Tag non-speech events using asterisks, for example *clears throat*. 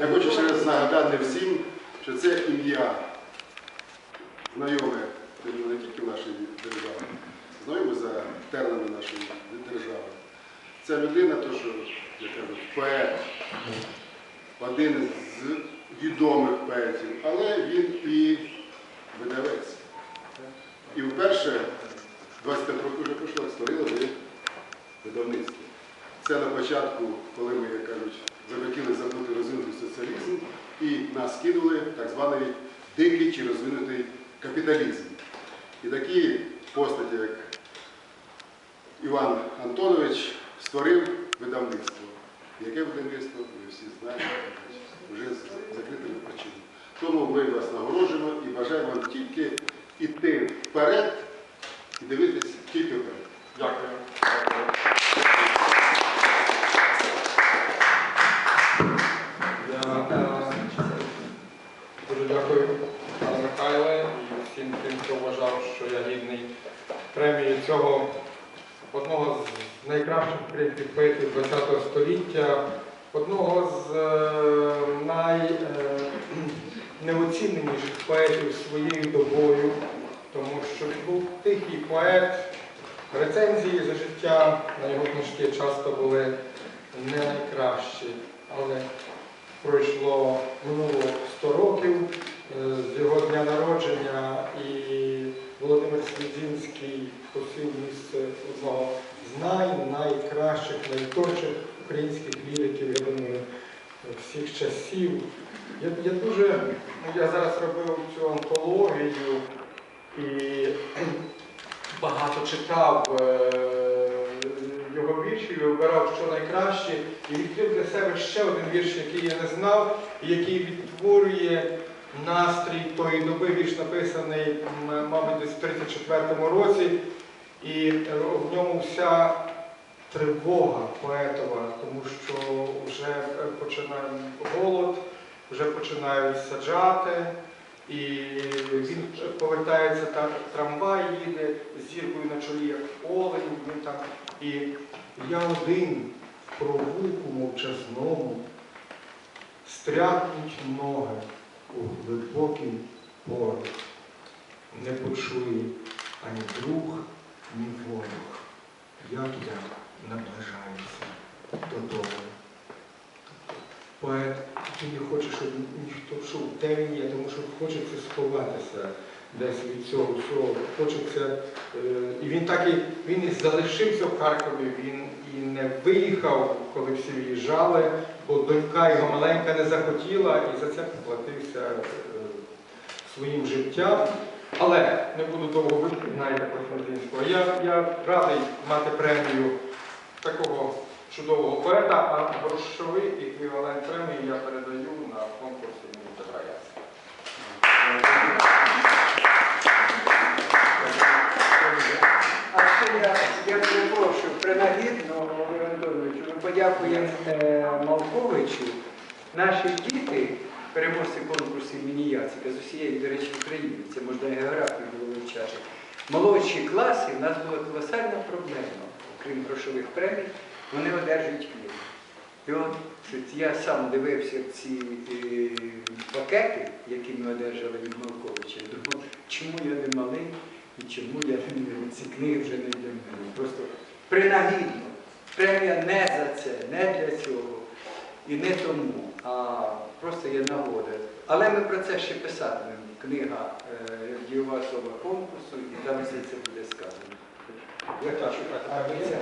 Я хочу ще раз нагадати всім, що це ім'я знайоме не тільки в нашій державі, знайоме за тернами нашої держави. Це людина, то що, як поет, один з відомих поетів, але він і видавець. І вперше, 25 років вже пройшло, створили видавництво. Це на початку, коли ми, як кажуть, захотіли забути розвинутий соціалізм і нас кинули так званий дикий чи розвинутий капіталізм. І такі постаті, як Іван Антонович, створив видавництво. Яке видавництво, ви всі знаєте, вже з закритими причинами. Тому ми вас нагороджуємо і бажаємо вам тільки йти вперед і дивитися тільки вперед. Дякую. Пане Михайле, і всім тим, хто вважав, що я гідний премії цього одного з найкращих українських поетів ХХ століття, одного з е, найнеоціненіших *clears throat* поетів своєю добою, тому що був тихий поет. Рецензії за життя на його книжки часто були не найкращі, але пройшло минуло 100 років е, з його дня народження і Володимир Слідзінський посів місце одного з най найкращих, українських ліриків, я думаю, всіх часів. Я, я дуже, ну, я зараз робив цю антологію і *clears throat* багато читав е, його віршів і обирав, що найкраще, і відкрив для себе ще один вірш, який я не знав, і який відтворює настрій тої доби. Вірш написаний, мабуть, десь в 34-му році, і в ньому вся тривога поетова, тому що вже е, починає голод, вже починають саджати. І він повертається там, трамвай їде з зіркою на чолі, як олень, він там. І я один в провулку мовчазному, стряхнуть ноги у глибокий порох. Не почує ані друг, ні ворог, як я Тільки не хоче, щоб ніхто чув, він є, тому що хочеться сховатися десь від цього всього. Хочеться, е, і він так і він і залишився в Харкові, він і не виїхав, коли всі виїжджали, бо донька його маленька не захотіла і за це поплатився е, своїм життям. Але не буду довго випинати Константинського. Я, я радий мати премію чудового поета, а грошовий еквівалент премії я передаю на конкурс імені Петра Яцика. А ще я, я перепрошую, принагідно, Володимир Антоновичу, ми подякуємо е, Малковичу. Наші діти, переможці конкурсу імені Яцика з усієї, до речі, України, це можна і географію було вивчати. Молодші класи в нас була колосальна проблема, окрім грошових премій, вони одержують книги. І от я сам дивився ці е, пакети, які ми одержали від Малковича, думав, чому я не малий і чому я не, ці книги вже не для мене. Просто принагідно. Премія не за це, не для цього. І не тому, а просто є нагода. Але ми про це ще писатимемо. Книга е, дієва особа конкурсу, і там все це буде сказано. Я хочу, а, а, це,